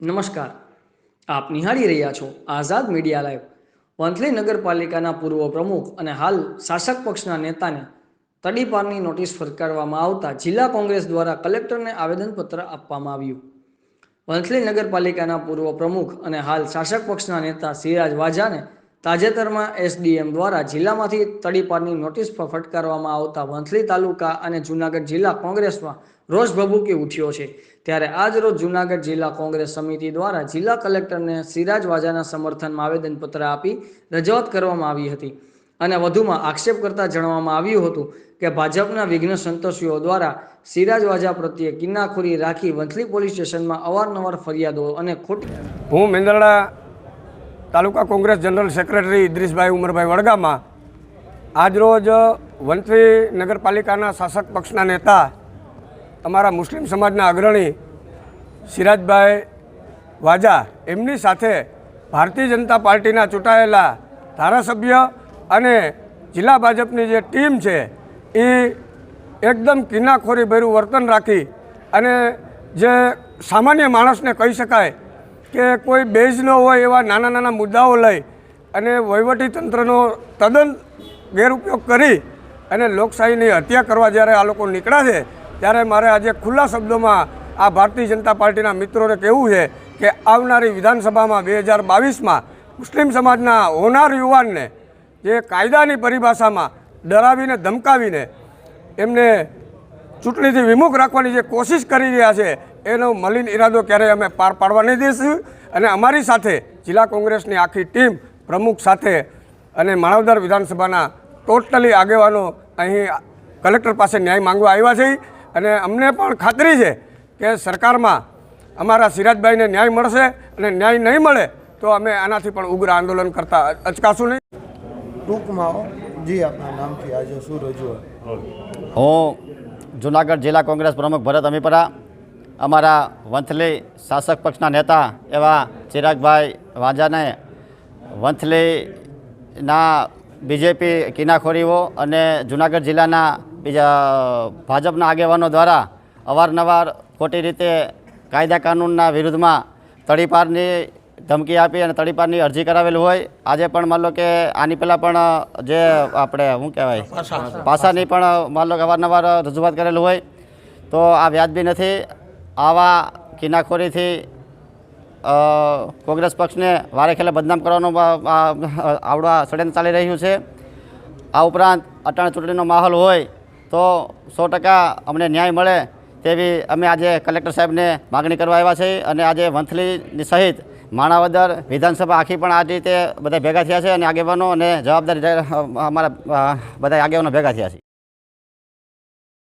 નમસ્કાર. આપ નિહાળી રહ્યા છો આઝાદ મીડિયા લાઈવ. વંથલી નગરપાલિકાના પૂર્વ પ્રમુખ અને હાલ શાસક પક્ષના નેતાને તડીપારની નોટિસ ફટકારવામાં આવતા જિલ્લા કોંગ્રેસ દ્વારા કલેક્ટરને આવેદનપત્ર આપવામાં આવ્યું. વંથલી નગરપાલિકાના પૂર્વ પ્રમુખ અને હાલ શાસક પક્ષના નેતા સિરાજ વાજાને તાજેતરમાં એસડીએમ દ્વારા જિલ્લામાંથી તડીપારની નોટિસ પર ફટકારવામાં આવતા વંથલી તાલુકા અને જૂનાગઢ જિલ્લા કોંગ્રેસમાં રોષ ભભૂકી ઉઠ્યો છે. ત્યારે આજ રોજ જૂનાગઢ જિલ્લા કોંગ્રેસ સમિતિ દ્વારા જિલ્લા કલેક્ટરને સિરાજ વાજાના સમર્થનમાં આવેદનપત્ર આપી રજૂઆત કરવામાં આવી હતી. અને વધુમાં આક્ષેપ કરતા જણાવવામાં આવ્યું હતું કે ભાજપના વિઘ્ન સંતોષીઓ દ્વારા સિરાજ વાજા પ્રત્યે કિન્નાખોરી રાખી વંથલી પોલીસ સ્ટેશનમાં અવારનવાર ફરિયાદો અને ખોટી હું Mendarda taluka Congress general secretary Idrisbhai Umarbhai Vadgama આજરોજ વંથલી નગરપાલિકાના શાસક પક્ષના નેતા અમારા મુસ્લિમ સમાજના અગ્રણી સિરાજભાઈ વાજા એમની સાથે ભારતીય જનતા પાર્ટીના ચૂંટાયેલા ધારાસભ્ય અને જિલ્લા ભાજપની જે ટીમ છે, એ એકદમ કિનાખોરી ભર્યું વર્તન રાખી અને જે સામાન્ય માણસને કહી શકાય કે કોઈ બેઝ ન હોય એવા નાના નાના મુદ્દાઓ લઈ અને વહીવટી તંત્રનો તદ્દન ગેરઉપયોગ કરી અને લોકશાહીની હત્યા કરવા જ્યારે આ લોકો નીકળ્યા છે, ત્યારે મારે આજે ખુલ્લા શબ્દોમાં આ ભારતીય જનતા પાર્ટીના મિત્રોને કહેવું છે કે આવનારી વિધાનસભામાં બે હજાર બાવીસમાં મુસ્લિમ સમાજના હોનાર યુવાનને જે કાયદાની પરિભાષામાં ડરાવીને ધમકાવીને એમને ચૂંટણીથી વિમુખ રાખવાની જે કોશિશ કરી રહ્યા છે, એનો મલિન ઈરાદો ક્યારેય અમે પાર પાડવા નહીં દઈશું અને અમારી સાથે જિલ્લા કોંગ્રેસની આખી ટીમ પ્રમુખ સાથે અને માણાવદર વિધાનસભાના ટોટલી આગેવાનો અહીં કલેક્ટર પાસે ન્યાય માંગવા આવ્યા છે. અને અમને પણ ખાતરી છે કે સરકારમાં અમારા સિરાજભાઈને ન્યાય મળશે અને ન્યાય નહીં મળે તો અમે આનાથી પણ ઉગ્ર આંદોલન કરતા અચકાશું નહીં. ટૂંકમાં હું જુનાગઢ જિલ્લા કોંગ્રેસ પ્રમુખ ભરત અમીપરા, અમારા વંથલી શાસક પક્ષના નેતા એવા ચિરાગભાઈ વાંજાને વંથલીના બીજેપી કિનાખોરીઓ અને જુનાગઢ જિલ્લાના બીજા ભાજપના આગેવાનો દ્વારા અવારનવાર ખોટી રીતે કાયદા કાનૂનના વિરુદ્ધમાં તડીપારની ધમકી આપી અને તડીપારની અરજી કરાવેલી હોય. આજે પણ માન લો કે આની પહેલાં પણ જે આપણે શું કહેવાય? પાસાની. પણ માન લો કે અવારનવાર રજૂઆત કરેલું હોય. તો આ વ્યાજબી નથી. આવા કિનાખોરીથી કોંગ્રેસ પક્ષને વારે ખેલે બદનામ કરવાનું આવડવા આવડા ષડયંત્ર ચાલી રહ્યું છે. આ ઉપરાંત અટાણ ચૂંટણીનો માહોલ હોય તો સો ટકા અમને ન્યાય મળે તેવી અમે આજે કલેક્ટર સાહેબને માગણી કરવા આવ્યા છીએ અને આજે મંથલીની સહિત માણાવદર વિધાનસભા આખી પણ આ રીતે બધા ભેગા થયા છે અને આગેવાનો અને જવાબદારી અમારા બધા આગેવાનો ભેગા થયા છે.